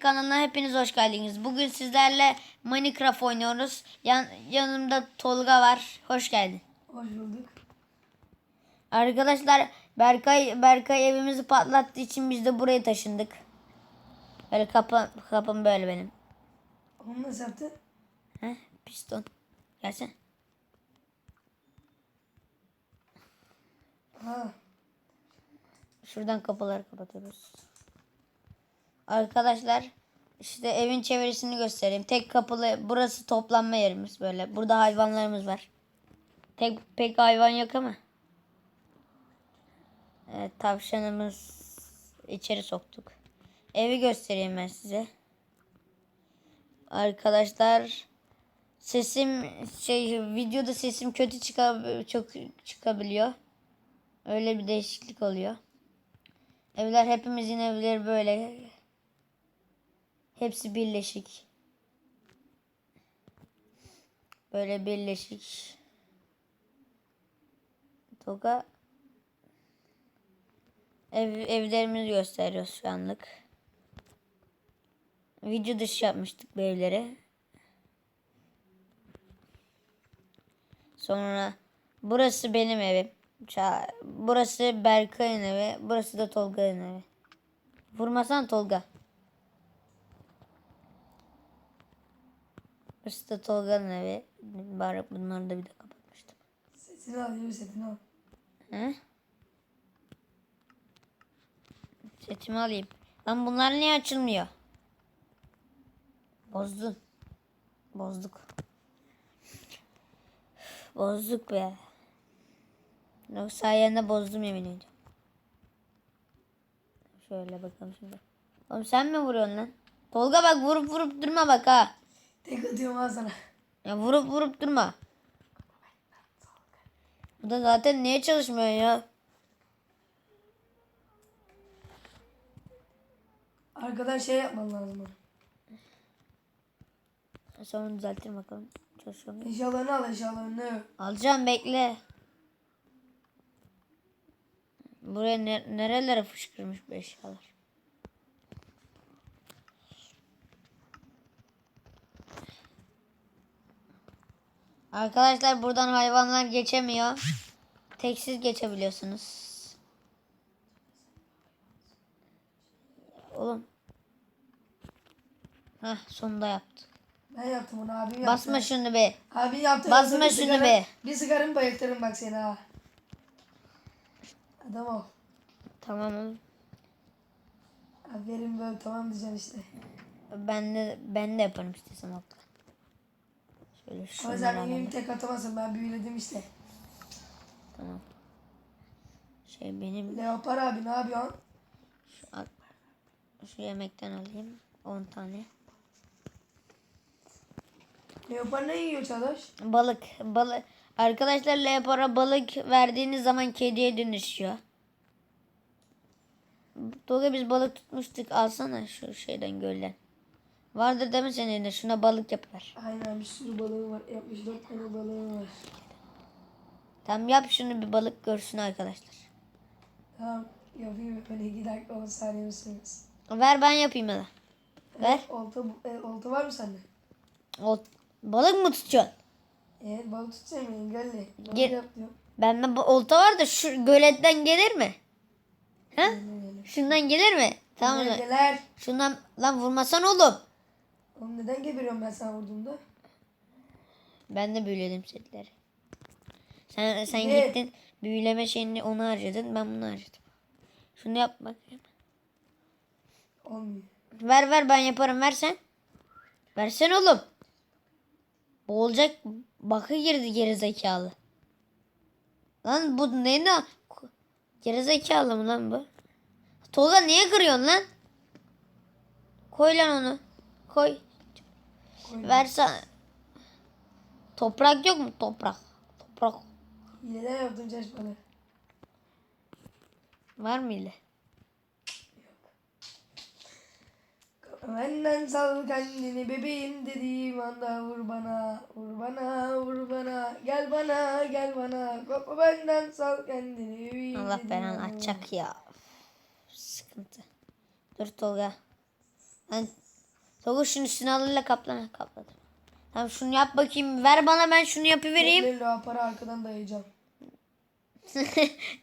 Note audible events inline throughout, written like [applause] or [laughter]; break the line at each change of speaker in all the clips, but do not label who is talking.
Kanalına hepiniz hoş geldiniz. Bugün sizlerle Minecraft oynuyoruz. Yan, yanımda Tolga var. Hoş geldin.
Hoş bulduk.
Arkadaşlar Berkay Berkay evimizi patlattığı için biz de buraya taşındık. Böyle kapı kapım böyle benim.
Onu nasıl yaptın?
He? Piston. Gelsene.
Ha.
Şuradan kapıları kapatıyoruz. Arkadaşlar işte evin çevresini göstereyim. Tek kapılı burası toplanma yerimiz böyle. Burada hayvanlarımız var. Tek pek hayvan yok ama. Evet, tavşanımız içeri soktuk. Evi göstereyim ben size. Arkadaşlar sesim şey videoda sesim kötü çıkab çok çıkabiliyor. Öyle bir değişiklik oluyor. Evler hepimizin evleri böyle. Hepsi birleşik. Böyle birleşik. Toga ev, evlerimizi gösteriyoruz şu anlık. Video dışı yapmıştık bu evleri. Sonra burası benim evim. Burası Berkay'ın evi. Burası da Tolga'nın evi. Vurmasan Tolga. Burası da Tolga'nın evi. Bari bunları da bir de kapatmıştım.
Setini al, yürü setini al.
He? Setimi alayım. Lan bunlar niye açılmıyor? Bozdun. Bozduk. Bozduk be. Yok sayende bozdum yemin ediyorum. Şöyle bakalım şimdi. Oğlum sen mi vuruyorsun lan? Tolga bak vurup vurup durma bak ha.
Tek atıyorum al sana.
Ya vurup vurup durma. Bu da zaten niye çalışmıyor ya?
Arkadan şey yapman lazım.
Sonra düzeltir bakalım. Çalışıyor mu?
Eşyalarını al eşyalarını.
Alacağım bekle. Buraya ne- nerelere fışkırmış bu eşyalar? Arkadaşlar buradan hayvanlar geçemiyor. Tek siz geçebiliyorsunuz. Oğlum. Hah sonunda yaptı.
Ben yaptım onu abim yaptı.
Basma şunu be.
Abin yaptı.
Basma
Bir
şunu
sigara-
be.
Bir sigaramı bayıltırım bak seni ha. Adam ol.
Tamam oğlum.
Aferin böyle tamam diyeceksin işte.
Ben de ben de yaparım istesem hatta. Şöyle
Ama
şunları
sen
alalım.
benim tek atamazsın ben büyüledim işte.
Tamam. Şey benim
Leopar abi ne yapıyorsun?
şu, şu yemekten alayım 10 tane.
Leopar ne yiyor Çağdaş?
Balık, balık. Arkadaşlar leopara balık verdiğiniz zaman kediye dönüşüyor. Tolga biz balık tutmuştuk. Alsana şu şeyden gölden. Vardır değil mi senin elinde? Şuna balık yapar.
Aynen bir sürü balığım var. 64 tane balığım var.
Tamam yap şunu bir balık görsün arkadaşlar.
Tamam yapayım böyle 2 dakika 10 saniye misiniz?
Ver ben yapayım ya da. Ver.
Olta, e, olta var mı sende?
O, balık mı tutuyorsun?
Evet balık tutacağım engelli.
Gel-. Bende bu olta var da şu göletten gelir mi? Ha?
Engelli.
Şundan gelir mi? Tamam lan.
Engeller.
Şundan lan vurmasan oğlum.
Oğlum neden geberiyorum ben sana vurduğumda?
Ben de büyüledim setleri. Sen sen
Evet.
gittin büyüleme şeyini onu harcadın ben bunu harcadım. Şunu yap bakayım.
Olmuyor.
Ver ver ben yaparım versen. Versen oğlum. Boğulacak bakı girdi geri zekalı. Lan bu ne ne? Geri zekalı mı lan bu? Tolga niye kırıyorsun lan? Koy lan onu. Koy.
Koydum.
Versen. Toprak yok mu? Toprak. Toprak.
Hileden yaptım çalışmalı.
Var mı ile?
Benden sal kendini bebeğim dediğim anda vur bana, vur bana, vur bana, gel bana, gel bana, korkma benden sal kendini bebeğim
Allah belanı açacak ya. Sıkıntı. Dur Tolga. Ben Tolga şunu sinalıyla kapla. Kapladım. Tamam şunu yap bakayım. Ver bana ben şunu yapıvereyim.
Bekle la para arkadan dayayacağım. [laughs]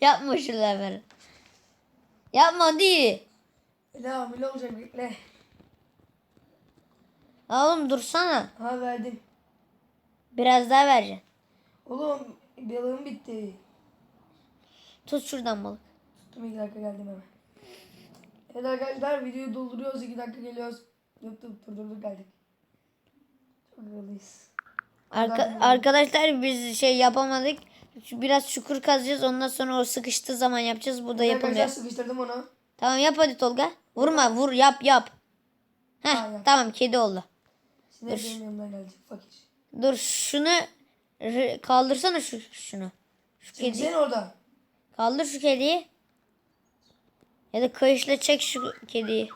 Yapma şunu ver. Yapma hadi.
La bile olacak bekle.
Oğlum dursana.
Ha verdim.
Biraz daha vereceksin.
Oğlum balığım bitti.
Tut şuradan balık.
Tuttum iki dakika geldim hemen. Evet arkadaşlar videoyu dolduruyoruz iki dakika geliyoruz. Yok dur durdurduk geldik. Çok hızlıyız.
Arka- arkadaşlar biz şey yapamadık. Biraz çukur kazacağız. Ondan sonra o sıkıştığı zaman yapacağız. Bu da
Arkadaşlar
yapılmıyor.
sıkıştırdım onu.
Tamam yap hadi Tolga. Vurma vur yap yap. Heh
Aynen.
tamam kedi oldu.
Şimdi benim yanımdan gelecek fakir.
Dur şunu kaldırsana şu şunu. Şu
Şimdi
kedi.
sen orada.
Kaldır şu kediyi. Ya da kayışla çek şu kediyi.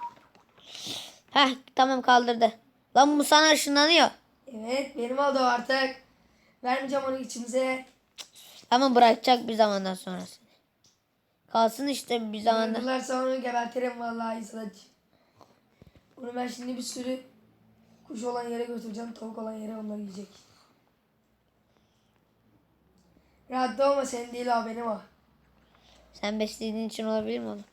Heh tamam kaldırdı. Lan bu sana ışınlanıyor.
Evet benim oldu artık. Vermeyeceğim onu içimize.
Ama bırakacak bir zamandan sonrası. Kalsın işte bir zamanda.
Yıllar sonra gebertirim vallahi saç. Bunu ben şimdi bir sürü kuş olan yere götüreceğim. Tavuk olan yere onlar yiyecek. Rahat olma senin değil o benim o.
Sen beslediğin için olabilir mi oğlum?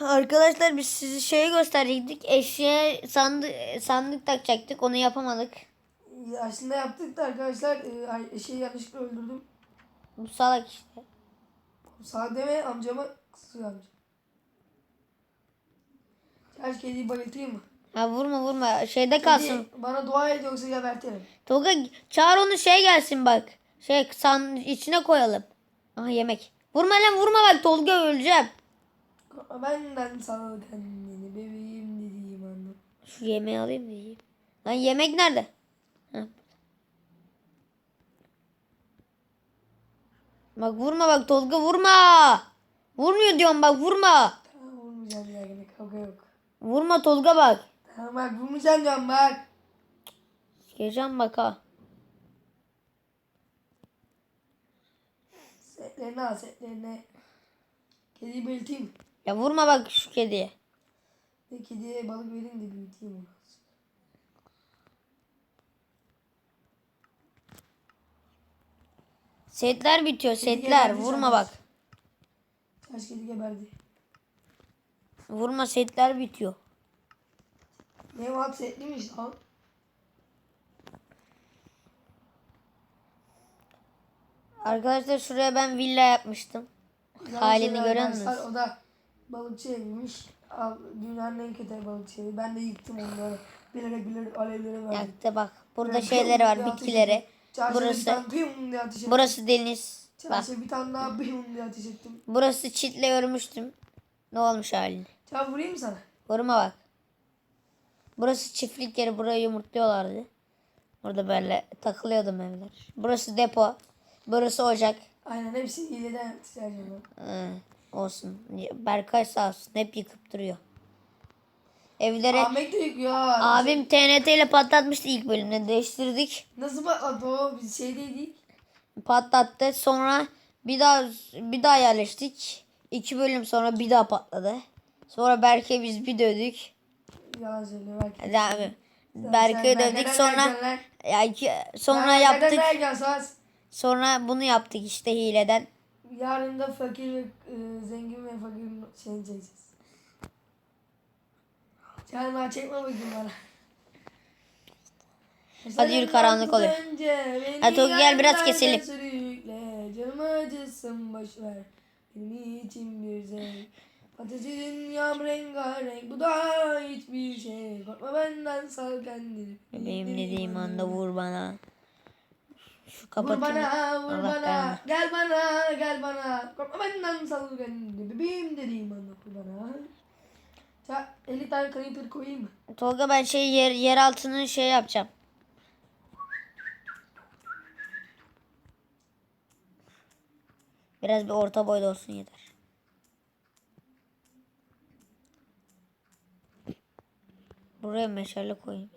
Arkadaşlar biz size şeyi gösterecektik. Eşeğe sandık, sandık takacaktık. Onu yapamadık.
Ya Aslında yaptık da arkadaşlar e, eşeği yanlışlıkla öldürdüm.
Bu salak işte.
Sağ deme amcama kısıyor amca. Çarş kediyi bayıltayım mı?
Ha vurma vurma. Şeyde kalsın.
Kedi bana dua et yoksa gebertirim.
Tolga çağır onu şey gelsin bak. Şey san içine koyalım. Aha yemek. Vurma lan vurma bak Tolga öleceğim.
Benden sal kendini bebeğim dediğim anda.
Şu yemeği alayım da yiyeyim. Lan yemek nerede? Ha. Bak vurma bak Tolga vurma. Vurmuyor diyorum bak vurma.
Tamam vurmayacağım ya yine kavga yok.
Vurma Tolga bak.
Tamam bak vurmayacağım diyorum bak.
Geleceğim bak ha.
Setlerini al setlerini. Kediyi büyüteyim.
Ya vurma bak şu kediye.
Ve kediye balık vereyim de büyüteyim onu.
Setler bitiyor
Kedi
setler.
geberdi
Vurma bak.
Taş kedi geberdi.
Vurma setler bitiyor.
Ne var setliymiş lan.
Arkadaşlar şuraya ben villa yapmıştım.
Güzel
Halini görüyor musunuz?
O da balıkçı eviymiş. Dünyanın en kötü balıkçı evi. Ben de yıktım onları. Bilerek bilerek alevlere verdim.
Yaktı bak. Burada
Ben
şeyleri var bitkileri. Burası burası deniz. Bak
Çarşıda bir tane daha piyum diye ateş ettim.
burası çitle örmüştüm. Ne olmuş halini?
Çabuk vurayım mı sana?
Vurma bak. Burası çiftlik yeri. Burayı yumurtluyorlardı. Burada böyle takılıyordum evler. Burası depo. Burası ocak.
Aynen hepsi hileden yaptı Sercan'ı.
Olsun. Berkay sağ olsun. Hep yıkıp duruyor. Evleri
Ahmet de yıkıyor.
abim TNT ile patlatmıştı ilk bölümde. Değiştirdik.
Nasıl patladı o? Biz şeydeydik.
patlattı. Sonra bir daha bir daha yerleştik. İki bölüm sonra bir daha patladı. Sonra Berke biz bir dövdük.
Yalan söylüyor belki.
Hadi abi. Berke'yi dövdük sonra ya iki, sonra
yaptık.
Sonra bunu yaptık işte hileden.
Yarın da fakir ve e, zengin ve fakir şeyini çekeceğiz. Sen daha çekme bakayım bana.
Hadi yürü, karanlık oluyor. Hadi Togi gel, biraz keselim.
Sürükle, canım acısın boş ver. Benim için bir zevk. Patates dünyam rengarenk. Bu da hiçbir şey. Korkma benden sal kendini.
Benim dediğim anda vur bana. Şu
Vur
kapatın.
bana, vur
Allah
bana,
belanı.
gel bana, gel bana. Korkma benden sal kendini. Bebeğim dediğim vur bana. Ya 50 tane creeper koyayım mı?
Tolga ben şey yer, yer altını şey yapacağım. Biraz bir orta boyda olsun yeter. Buraya meşale koyayım.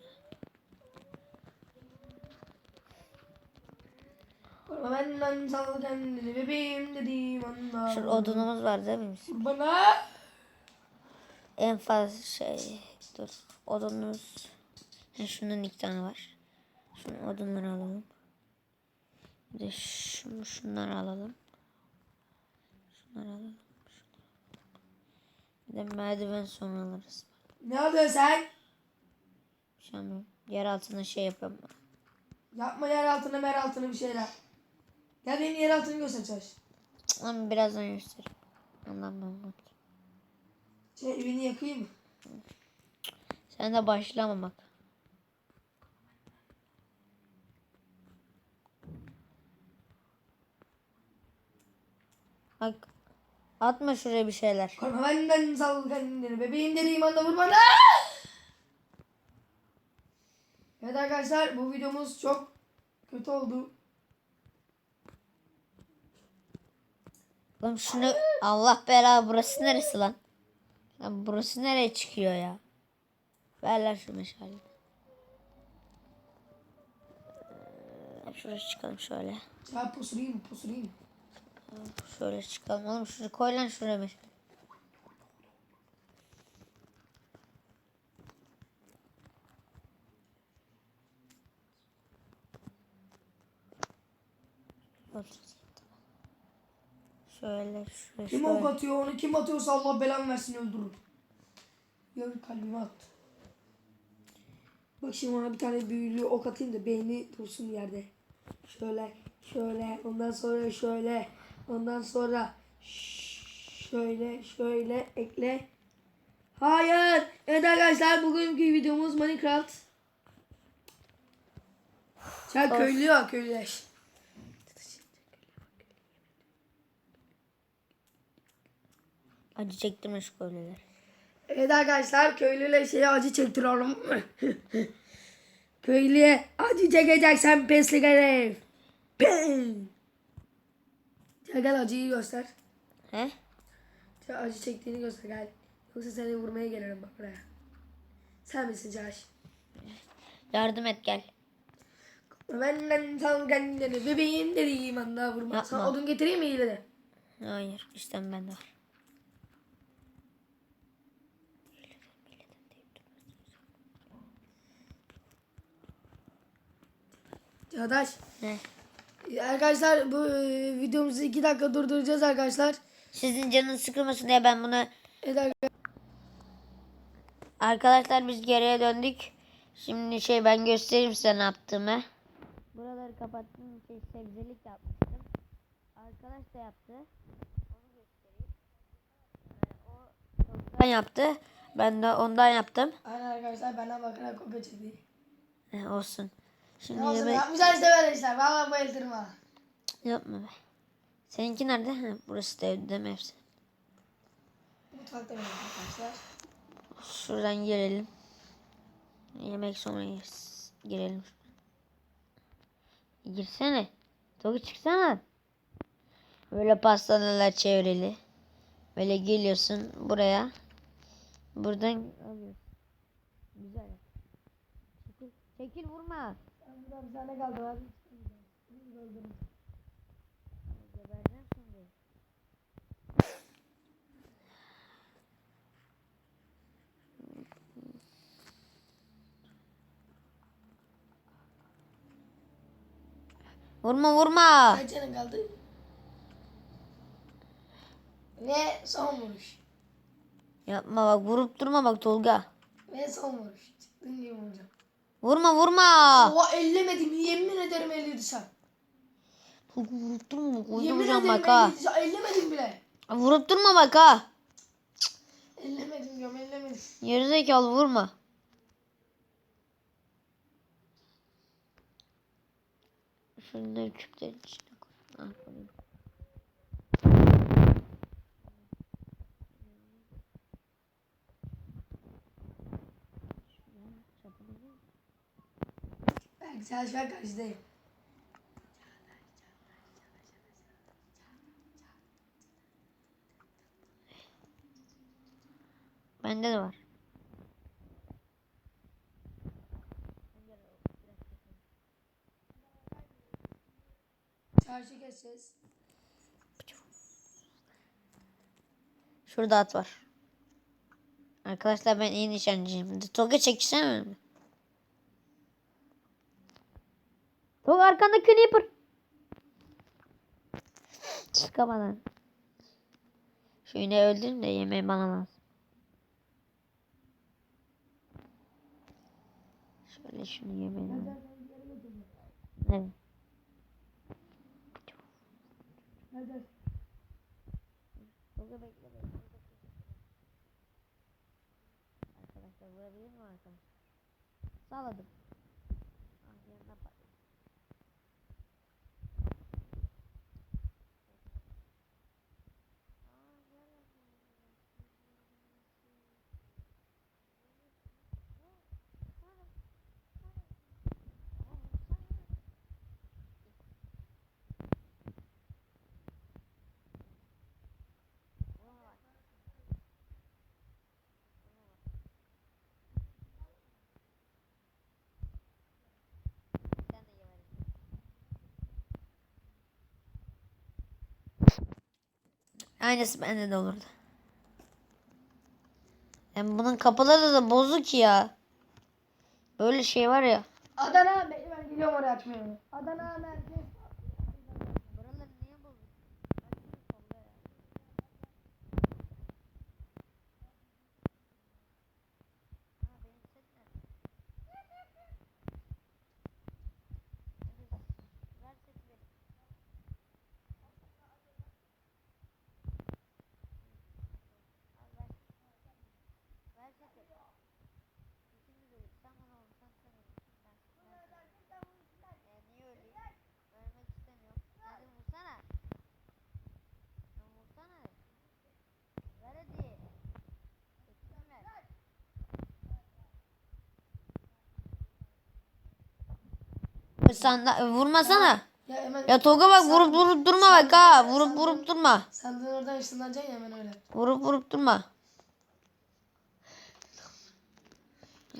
Benden sal kendini bebeğim dediğim anda.
Şu odunumuz var değil mi?
Bana.
En fazla şey dur odunumuz ha, şundan iki tane var. Şunun odunları alalım. Bir de şu, şunları alalım. Şunları alalım. Bir de merdiven sonra alırız.
Ne alıyorsun sen?
Şu an yer altına şey yapalım.
Yapma yer altına mer altına bir şeyler. Gel benim yer altını göster çalış.
Ama birazdan göstereyim. Ben anlatayım.
Şey evini yakayım mı?
Sen de başlama bak. Bak atma şuraya bir şeyler.
Korkma benden sal kendini bebeğim dediğim anda vur bana. Evet arkadaşlar bu videomuz çok kötü oldu.
Oğlum şunu Allah bela burası neresi lan? Ya burası nereye çıkıyor ya? Ver lan şu meşaleyi. Şuraya çıkalım şöyle.
Ya pusurayım pusurayım.
Şöyle çıkalım oğlum. Şuraya koy lan şuraya meşale. Şöyle şöyle
Kim ok atıyor onu kim atıyorsa Allah belanı versin öldürür. Gör kalbime at. Bak şimdi ona bir tane büyülü ok atayım da beyni dursun yerde. Şöyle şöyle ondan sonra şöyle ondan sonra şöyle şöyle ekle. Hayır. Evet arkadaşlar bugünkü videomuz Minecraft. Sen köylü ya köylüleş.
Acı çektirme şu kolyeler.
Evet arkadaşlar köylüyle şeye acı çektiriyorum. [laughs] Köylüye acı çekeceksen peslik herif. Gel gel acıyı göster.
He?
Gel acı çektiğini göster gel. Yoksa seni vurmaya gelirim bak buraya. Sen misin Caş?
Yardım et gel.
Benden sal kendini bebeğim dediğim anda vurma.
Yapma.
Sana odun getireyim mi iyile de?
Hayır işten bende var.
Çağdaş.
Ne?
Arkadaşlar bu e, videomuzu iki dakika durduracağız arkadaşlar.
Sizin canınız sıkılmasın diye ben bunu
Evet arkadaşlar.
Arkadaşlar biz geriye döndük. Şimdi şey ben göstereyim size ne yaptığımı. Buraları kapattım. Şey, sebzelik yapmıştım. Arkadaş da yaptı. Onu göstereyim. Yani o tavuktan yaptı. Ben de ondan yaptım.
Aynen arkadaşlar bana bakarak kopya çekti.
Olsun. Şimdi
Ne olsun
yemek
işte böyle işler. Valla bayıltırım ha.
yapma be. Seninki nerede? Ha, burası da evde mi hepsi?
Mutfakta benim arkadaşlar.
Şuradan girelim. Yemek sonra yeriz. Girelim. Girsene. Toki çıksana. Böyle pastaneler çevrili. Böyle geliyorsun buraya. Buradan alıyorsun. Güzel. Çekil, çekil vurma.
Burada bir tane kaldı.
Gebereceğim şimdi. Vurma vurma.
Kaç canın kaldı? Ve son vuruş.
Yapma bak vurup durma bak Tolga.
Ve son vuruş. Çıktın gibi vuracağım.
Vurma vurma.
Oha ellemedim. Yemin ederim elledi sen.
Tolga vurup durma bak.
Yemin
Oynayacağım
ederim
bak ha.
Ellemedim bile.
Vurup durma bak ha.
Ellemedim diyorum ellemedim.
Gerizekalı vurma. Şunları küplerin içine koy. Ah, koyayım. Şuraya çapını koy.
Ben sen şu an karşıdayım.
Bende de var.
Karşı keseceğiz.
Şurada at var. Arkadaşlar ben iyi nişancıyım. Toga çekişemem mi? Toga arkanda creeper. Çıkamadan. Şu ineği öldürün de yemeği bana lazım. Şöyle şunu yemeği lazım. Evet. Arkadaşlar. Ah yanına patladı. Sen de yemedim. Aynısı bende de olurdu. Hem bunun kapıları da bozuk ya. Böyle şey var ya.
Adana ben geliyorum oraya açmaya. Adana merkez.
Buraları niye bozuk? Niye öleyim? Ölmek istemiyorum. Hadi vursana. Lan vursana. Ver hadi. Tekini ver. Sen vurmasana.
Ya hemen
Ya Tolga bak vurup vurup durma bak ha. Vurup vurup durma.
sandığın oradan ışınlanacaksın ya hemen öyle.
Vurup vurup durma.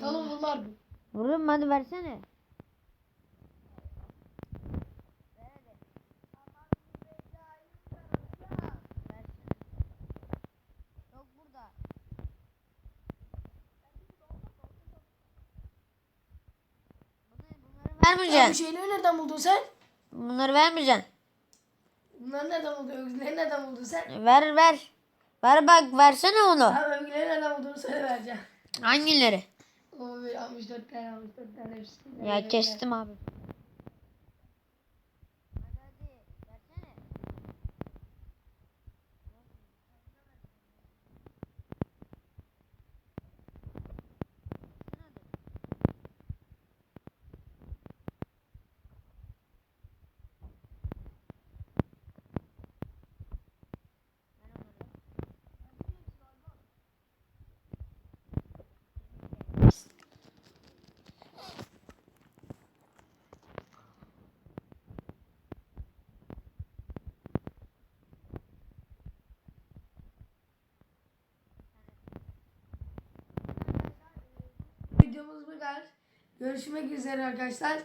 Tamam bunlar bu.
Vururum hadi versene. Yok burada. Bunları
Ya bu
vermeyeceksin.
şeyleri nereden buldun sen?
Bunları vermeyeceksin.
Bunları nereden buldun? Övgüleri nereden buldun sen?
Ver ver. Ver bak versene onu.
Tamam övgüleri nereden bulduğunu söyle vereceğim.
Hangileri?
O bir 64 tane 64 tane hepsi.
Ya kestim abi.
Videomuz bu kadar. Görüşmek üzere arkadaşlar.